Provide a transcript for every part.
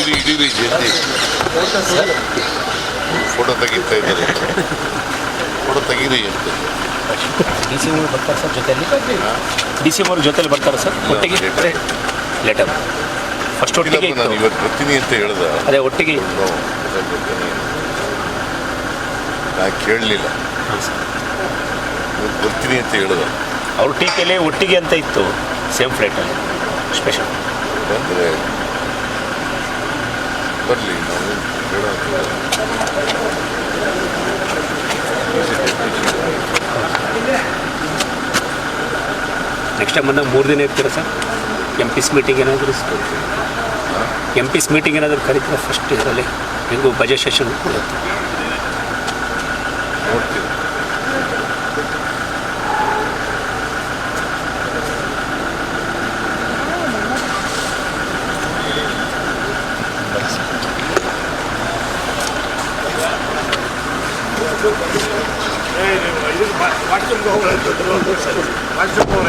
ಇಡೀ ಇಡೀ ಜಲ್ದಿ ಫೋಟೋ ತೆಗಿತಾ ಇದ್ದಾರೆ. ಫೋಟೋ ತೆಗೀರಿ ಅಂತ. ಡಿ ಸಿ ಅವರು ಬರ್ತಾರೆ ಸರ್ ಜೊತೆಯಲ್ಲಿ ಡಿ ಸಿ ಅವರು ಜೊತೆಲಿ ಬರ್ತಾರೆ ಸರ್. ಒಟ್ಟಿಗೆ. ಲೆಟರ್. ಫಸ್ಟ್ ಒಟ್ಟಿಗೆ ನಾನು ಇವತ್ತು ಬರ್ತೀನಿ ಅಂತ ಹೇಳ್ದ. ಅದೇ ಒಟ್ಟಿಗೆ. ನಾ ಕೇಳಲಿಲ್ಲ. ಇವತ್ತು ಬರ್ತೀನಿ ಅಂತ ಹೇಳ್ದ. ಅವ್ರ ಟೀಕೆಯಲ್ಲಿ ಒಟ್ಟಿಗೆ ಅಂತ ಇತ್ತು. ಸೇಮ್ ಫ್ಲೈಟಲ್ಲಿ. ಸ್ಪೆಷಲ್. ಬಂದರೆ ಬರಲಿ ನಾವು ನೆಕ್ಸ್ಟ್ ಟೈಮ್ ಬಂದಾಗ ಮೂರು ದಿನ ಇರ್ತೀರಾ ಸರ್? ಎಂ ಪಿಸ್ ಮೀಟಿಂಗ್ ಏನಾದರೂ ಎಂ ಪಿಸ್ ಮೀಟಿಂಗ್ ಏನಾದರೂ ಕರೀತೀರಾ ಫಸ್ಟ್ ಇದರಲ್ಲಿ? ಹೆಂಗೂ ಬಜೆಟ್ ಸೆಷನ್ ಕೊಡುತ್ತೆ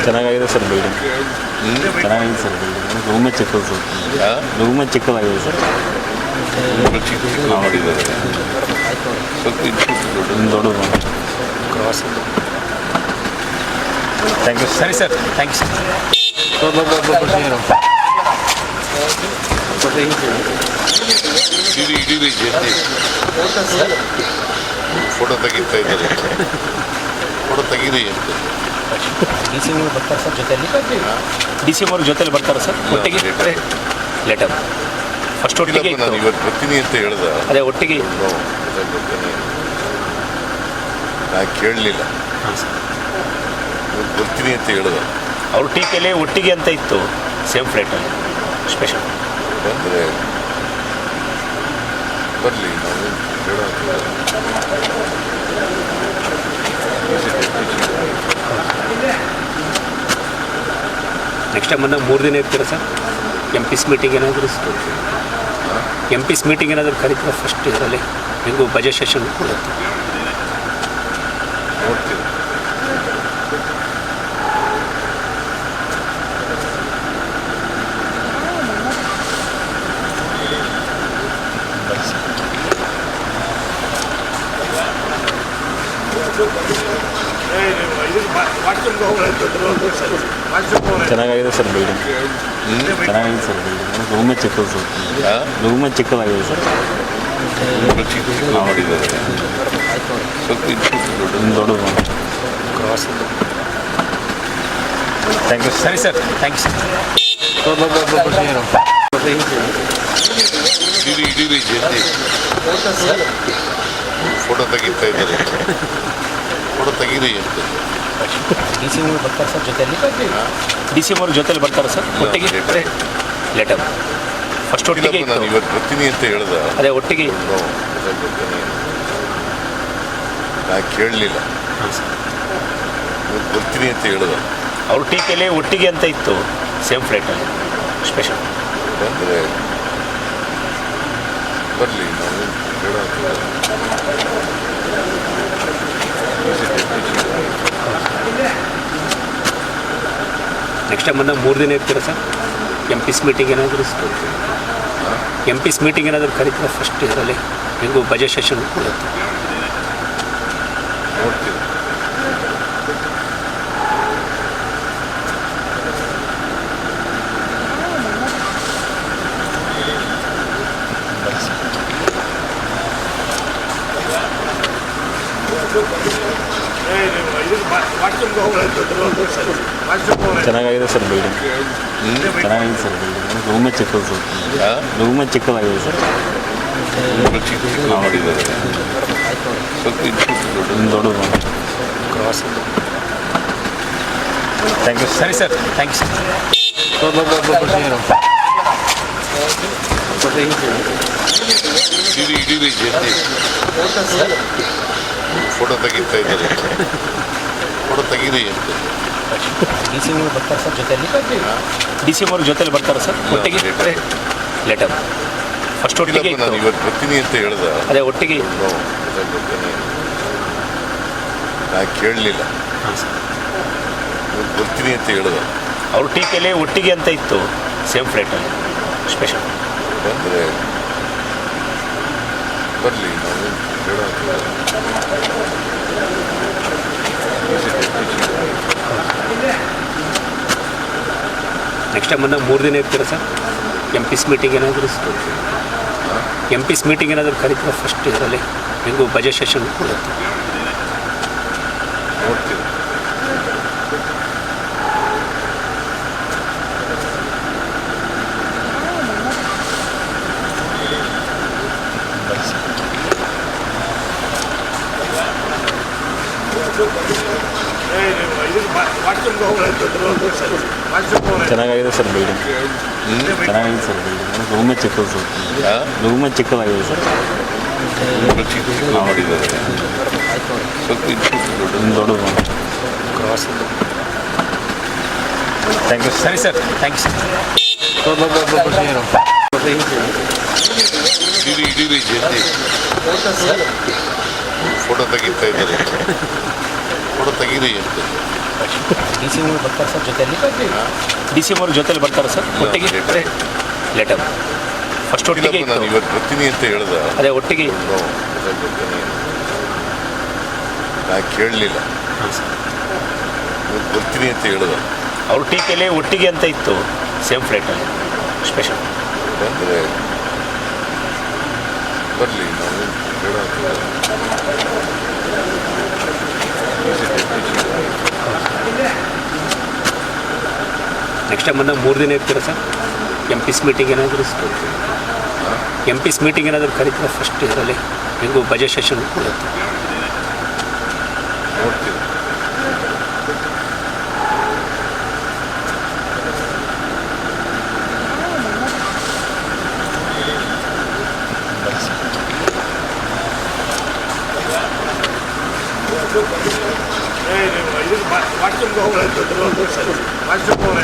ಚೆನ್ನಾಗಿದೆ ಸರ್ ಬಿಲ್ಡಿಂಗ್ ಚೆನ್ನಾಗಿದೆ ಸರ್ ಬಿಲ್ಡಿಂಗ್ ರೂಮೇ ಚಿಕ್ಕದು ಸರ್? ರೂಮೇ ಚಿಕ್ಕದಾಗಿದೆ ಸರ್. ಚಿಕ್ಕ ಚಿಕ್ಕ ಮಾಡಿದ್ದಾರೆ. ಸ್ವಲ್ಪ ದೊಡ್ಡದು. ಕ್ರಾಸ್ ಥ್ಯಾಂಕ್ ಯು ಸರಿ ಸರ್. ಥ್ಯಾಂಕ್ ಯು ಸರ್ ಇಡೀ ಇಡೀ ಫೋಟೋ ತೆಗಿತಾ ಇದ್ದಾರೆ. ಫೋಟೋ ತೆಗೀರಿ ಅಂತ. ಡಿ ಸಿ ಅವರು ಬರ್ತಾರೆ ಸರ್ ಜೊತೆಯಲ್ಲಿ? ಡಿ ಸಿ ಅವರು ಜೊತೆಲಿ ಬರ್ತಾರೆ ಸರ್. ಒಟ್ಟಿಗೆ. ಲೆಟರ್. ಫಸ್ಟ್ ಒಟ್ಟಿಗೆ ನಾನು ಇವತ್ತು ಬರ್ತೀನಿ ಅಂತ ಹೇಳ್ದ. ಅದೇ ಒಟ್ಟಿಗೆ ನಾನು ಕೇಳಲಿಲ್ಲ. ಬರ್ತೀನಿ ಅಂತ ಹೇಳಿದ. ಅವ್ರ ಟೀಕೆಯಲ್ಲಿ ಒಟ್ಟಿಗೆ ಅಂತ ಇತ್ತು. ಸೇಮ್ ಫ್ಲೈಟಲ್ಲಿ. ಸ್ಪೆಷಲ್ ಅಂದರೆ ಬರಲಿ ನಾವು ಹೇಳೋದು ನೆಕ್ಸ್ಟ್ ಟೈಮ್ ಬಂದಾಗ ಮೂರು ದಿನ ಇರ್ತೀರಾ ಸರ್? ಎಂ ಪಿಸ್ ಮೀಟಿಂಗ್ ಏನಾದರೂ ಎಂ ಪಿಸ್ ಮೀಟಿಂಗ್ ಏನಾದರೂ ಕರೀತೀರ ಫಸ್ಟ್ ಇದರಲ್ಲಿ? ಹೆಂಗೂ ಬಜೆಟ್ ಸೆಷನ್ ಕೊಡುತ್ತೆ. ನೋಡ್ತೀವಿ ಚೆನ್ನಾಗಿದೆ ಸರ್ ಬಿಲ್ಡಿಂಗ್ ಚೆನ್ನಾಗಿದೆ ಸರ್ ಬಿಲ್ಡಿಂಗ್ ರೂಮೇ ಚಿಕ್ಕದು ಸರ್? ರೂಮೇ ಚಿಕ್ಕದಾಗಿದೆ ಸರ್. ಮಾಡಿದ್ದಾರೆ ಸ್ವಲ್ಪ ದೊಡ್ಡದು. ದೊಡ್ಡ ರೂಮ್ ಥ್ಯಾಂಕ್ ಯು ಸರಿ ಸರ್. ಥ್ಯಾಂಕ್ ಯು ಸರ್ ಇಡೀ ಇಡೀ ಜಲ್ದಿ. ಫೋಟೋ ತೆಗಿತಾ ಇದ್ದಾರೆ. ಫೋಟೋ ತೆಗೀರಿ ಅಂತ. ಡಿ ಸಿ ಅವರು ಬರ್ತಾರೆ ಸರ್ ಜೊತೆಯಲ್ಲಿ? ಡಿ ಸಿ ಅವರು ಜೊತೆಲಿ ಬರ್ತಾರೆ ಸರ್? ಒಟ್ಟಿಗೆ. ಲೆಟರ್ ಫಸ್ಟ್ ಒಟ್ಟಿಗೆ ನಾನು ಇವತ್ತು ಬರ್ತೀನಿ ಅಂತ ಹೇಳ್ದ. ಅದೇ ಒಟ್ಟಿಗೆ. ನಾನು ಕೇಳಲಿಲ್ಲ. ಇವತ್ತು ಬರ್ತೀನಿ ಅಂತ ಹೇಳ್ದ. ಅವ್ರ ಟೀಕೆಯಲ್ಲಿ ಒಟ್ಟಿಗೆ ಅಂತ ಇತ್ತು. ಸೇಮ್ ಫ್ಲೈಟಲ್ಲಿ ಸ್ಪೆಷಲ್ ಬಂದರೆ ಬರಲಿ ನಾವು ಹೇಳೋದು. ನೆಕ್ಸ್ಟ್ ಟೈಮ್ ಬಂದಾಗ ಮೂರು ದಿನ ಇರ್ತೀರಾ ಸರ್ ಎಂ ಪಿಸ್ ಮೀಟಿಂಗ್ ಏನಾದರೂ ಎಂ ಪಿಸ್ ಮೀಟಿಂಗ್ ಏನಾದರೂ ಕರೀತೀರಾ ಫಸ್ಟ್ ಇದರಲ್ಲಿ ಹೆಂಗೂ ಬಜೆಟ್ ಸೆಷನ್ ಕೊಡುತ್ತೆ ಚೆನ್ನಾಗಿದೆ ಸರ್ ಬಿಲ್ಡಿಂಗ್ ಚೆನ್ನಾಗಿದೆ ಸರ್ ಬಿಲ್ಡಿಂಗ್ ರೂಮೇ ಚಿಕ್ಕದು ಸರ್? ರೂಮೇ ಚಿಕ್ಕದಾಗಿದೆ ಸರ್. ದೊಡ್ಡದು. ಥ್ಯಾಂಕ್ ಯು ಸರಿ ಸರ್. ಥ್ಯಾಂಕ್ ಯು ಸರ್ ಇಡೀ ಫೋಟೋ ತೆಗಿತಾ ಇದ್ದಾರೆ. ಫೋಟೋ ತೆಗೀರಿ ಅಂತ. ಡಿ ಸಿ ಅವರು ಬರ್ತಾರೆ ಸರ್ ಜೊತೆಯಲ್ಲಿ? ಡಿ ಸಿ ಅವರು ಜೊತೆಲಿ ಬರ್ತಾರೆ ಸರ್. ಒಟ್ಟಿಗೆ. ಲೆಟರ್ ಫಸ್ಟ್ ಒಟ್ಟಿಗೆ ನಾನು ಇವತ್ತು ಬರ್ತೀನಿ ಅಂತ ಹೇಳ್ದ. ಅದೇ ಒಟ್ಟಿಗೆ ನಾನು ಕೇಳಲಿಲ್ಲ. ಬರ್ತೀನಿ ಅಂತ ಹೇಳಿದ. ಅವ್ರ ಟೀಕೆಯಲ್ಲಿ ಒಟ್ಟಿಗೆ ಅಂತ ಇತ್ತು ಸೇಮ್ ಫ್ಲೈಟಲ್ಲಿ ಸ್ಪೆಷಲ್ ಬಂದರೆ ಬರಲಿ ಹೇಳೋದು ನೆಕ್ಸ್ಟ್ ಟೈಮ್ ಬಂದಾಗ ಮೂರು ದಿನ ಇರ್ತೀರಾ ಸರ್? ಎಂ ಪಿಸ್ ಮೀಟಿಂಗ್ ಏನಾದರೂ ಎಂ ಪಿಸ್ ಮೀಟಿಂಗ್ ಏನಾದರೂ ಕರೀತೀರ ಫಸ್ಟ್ ಇದರಲ್ಲಿ? ಹೆಂಗೂ ಬಜೆಟ್ ಸೆಷನ್ ನೋಡ್ತೀವಿ ಚೆನ್ನಾಗಿದೆ ಸರ್ ಬಿಲ್ಡಿಂಗ್ ಚೆನ್ನಾಗಿದೆ ಸರ್ ಬಿಲ್ಡಿಂಗ್ ರೂಮೇ ಚಿಕ್ಕದು ಸರ್. ರೂಮೇ ಚಿಕ್ಕದಾಗಿದೆ ಸರ್. ಮಾಡಿದ್ದಾರೆ ಸ್ವಲ್ಪ ಇನ್ಪುಟ್ ದೊಡ್ಡದು. ಥ್ಯಾಂಕ್ ಯು ಸರಿ ಸರ್ ಥ್ಯಾಂಕ್ ಯು ಸರ್ ಇಡೀ ಜಲ್ದಿ ಫೋಟೋ ತೆಗಿತಾ ಇದ್ದಾರೆ. ಫೋಟೋ ತೆಗೀರಿ ಅಂತ. ಡಿ ಸಿ ಅವ್ರು ಬರ್ತಾರೆ ಸರ್ ಜೊತೆಯಲ್ಲಿ? ಡಿ ಸಿ ಅವ್ರ ಜೊತೆಲಿ ಬರ್ತಾರೆ ಸರ್. ಒಟ್ಟಿಗೆ. ಲೆಟರ್. ಫಸ್ಟ್ ಒಟ್ಟಿಗೆ ನಾನು ಇವತ್ತು ಬರ್ತೀನಿ ಅಂತ ಹೇಳ್ದ. ಅದೇ ಒಟ್ಟಿಗೆ. ನೋ, ಅದ್ರಲ್ಲಿ ಬರ್ತೀನಿ. ನಾ ಕೇಳಲಿಲ್ಲ. ಇವತ್ತು ಬರ್ತೀನಿ ಅಂತ ಹೇಳ್ದ. ಅವ್ರ ಟೀಕೆಯಲ್ಲಿ ಒಟ್ಟಿಗೆ ಅಂತ ಇತ್ತು ಸೇಮ್ ಫ್ಲೈಟಲ್ಲಿ ಸ್ಪೆಷಲ್ ಬಂದರೆ ಬರಲಿ ನಾವು ಹೇಳೋದು. ನೆಕ್ಸ್ಟ್ ಬಂದಾಗ ಮೂರು ದಿನ ಇರ್ತೀರಾ ಸರ್? ಎಂ ಪಿಸ್ ಮೀಟಿಂಗ್ ಏನಾದರೂ ಎಂ ಪಿಸ್ ಮೀಟಿಂಗ್ ಏನಾದರೂ ಕರಿತೀರಾ ಫಸ್ಟ್ ಇದರಲ್ಲಿ? ಹೆಂಗೂ ಬಜೆಟ್ ಸೆಷನ್ ನೋಡ್ತೀವಿ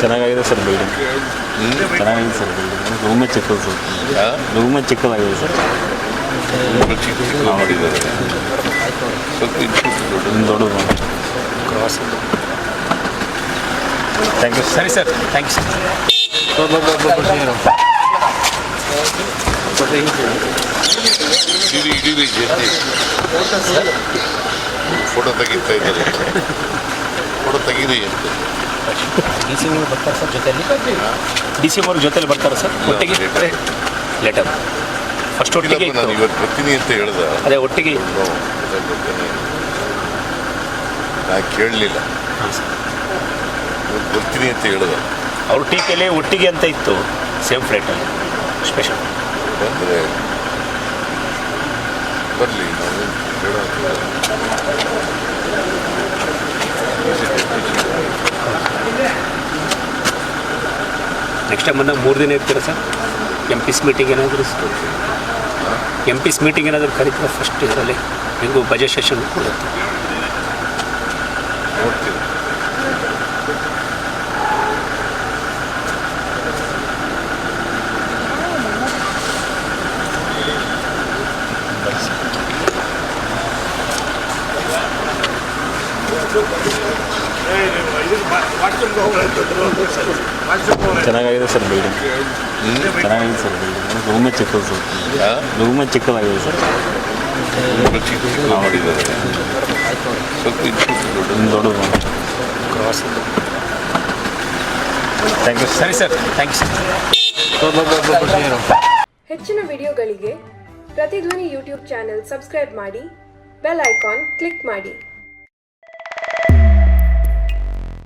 ಚೆನ್ನಾಗಿದೆ ಸರ್ ಬಿಲ್ಡಿಂಗ್ ಚೆನ್ನಾಗಿದೆ ಸರ್ ಬಿಲ್ಡಿಂಗ್ ರೂಮೇ ಚಿಕ್ಕದು ಸರ್. ರೂಮೇ ಚಿಕ್ಕದಾಗಿದೆ ಸರ್. ಚಿಕ್ಕ ಚಿಕ್ಕ ಮಾಡಿದ್ದಾರೆ ದೊಡ್ಡದು ಥ್ಯಾಂಕ್ ಯು ಸರಿ ಸರ್. ಥ್ಯಾಂಕ್ ಯು ಇಡೀ ಇಡೀ ಜಲ್ದಿ ಫೋಟೋ ತೆಗಿತಾ ಇದ್ದಾರೆ. ಫೋಟೋ ತೆಗೀರಿ ಅಂತ. ಡಿ ಸಿ ಅವ್ರು ಬರ್ತಾರೆ ಸರ್ ಜೊತೆಯಲ್ಲಿ? ಡಿ ಸಿ ಅವ್ರ ಜೊತೆಲಿ ಬರ್ತಾರೆ ಸರ್. ಒಟ್ಟಿಗೆ. ಲೆಟರ್ ಫಸ್ಟ್ ಒಟ್ಟಿಗೆ ನಾನು ಇವತ್ತು ಬರ್ತೀನಿ ಅಂತ ಹೇಳ್ದ. ಅದೇ ಒಟ್ಟಿಗೆ ನಾನು ಕೇಳಲಿಲ್ಲ. ಬರ್ತೀನಿ ಅಂತ ಹೇಳ್ದ. ಅವ್ರ ಟೀಕೆಯಲ್ಲಿ ಒಟ್ಟಿಗೆ ಅಂತ ಇತ್ತು ಸೇಮ್ ಫ್ಲೈಟಲ್ಲಿ ಸ್ಪೆಷಲ್ ಬಂದರೆ ಬರಲಿ ನಾವು ಹೇಳೋದು ನೆಕ್ಸ್ಟ್ ಟೈಮ್ ಬಂದಾಗ ಮೂರು ದಿನ ಇರ್ತೀರಾ ಸರ್? ಎಂ ಪಿಸ್ ಮೀಟಿಂಗ್ ಏನಾದರೂ ಎಂ ಪಿಸ್ ಮೀಟಿಂಗ್ ಏನಾದರೂ ಕರೀತೀರ ಫಸ್ಟ್ ಇದರಲ್ಲಿ? ಹೆಂಗೂ ಬಜೆಟ್ ಸೆಷನ್ ನೋಡ್ತೀವಿ ಚೆನ್ನಾಗಿದೆ ಸರ್ ಬಿಲ್ಡಿಂಗ್ ಚೆನ್ನಾಗಿದೆ ಸರ್ ಬಿಲ್ಡಿಂಗ್ ರೂಮೇ ಚಿಕ್ಕದು ಸರ್. ರೂಮೇ ಚಿಕ್ಕದಾಗಿದೆ ಸರ್. ಮಾಡಿದ್ದಾರೆ ದೊಡ್ಡದು. ಥ್ಯಾಂಕ್ ಯು ಸರಿ ಸರ್. ಥ್ಯಾಂಕ್ ಯು ಹೆಚ್ಚಿನ ವಿಡಿಯೋಗಳಿಗೆ ಪ್ರತಿಧ್ವನಿ ಯೂಟ್ಯೂಬ್ ಚಾನೆಲ್ ಸಬ್ಸ್ಕ್ರೈಬ್ ಮಾಡಿ ಬೆಲ್ ಐಕಾನ್ ಕ್ಲಿಕ್ ಮಾಡಿ.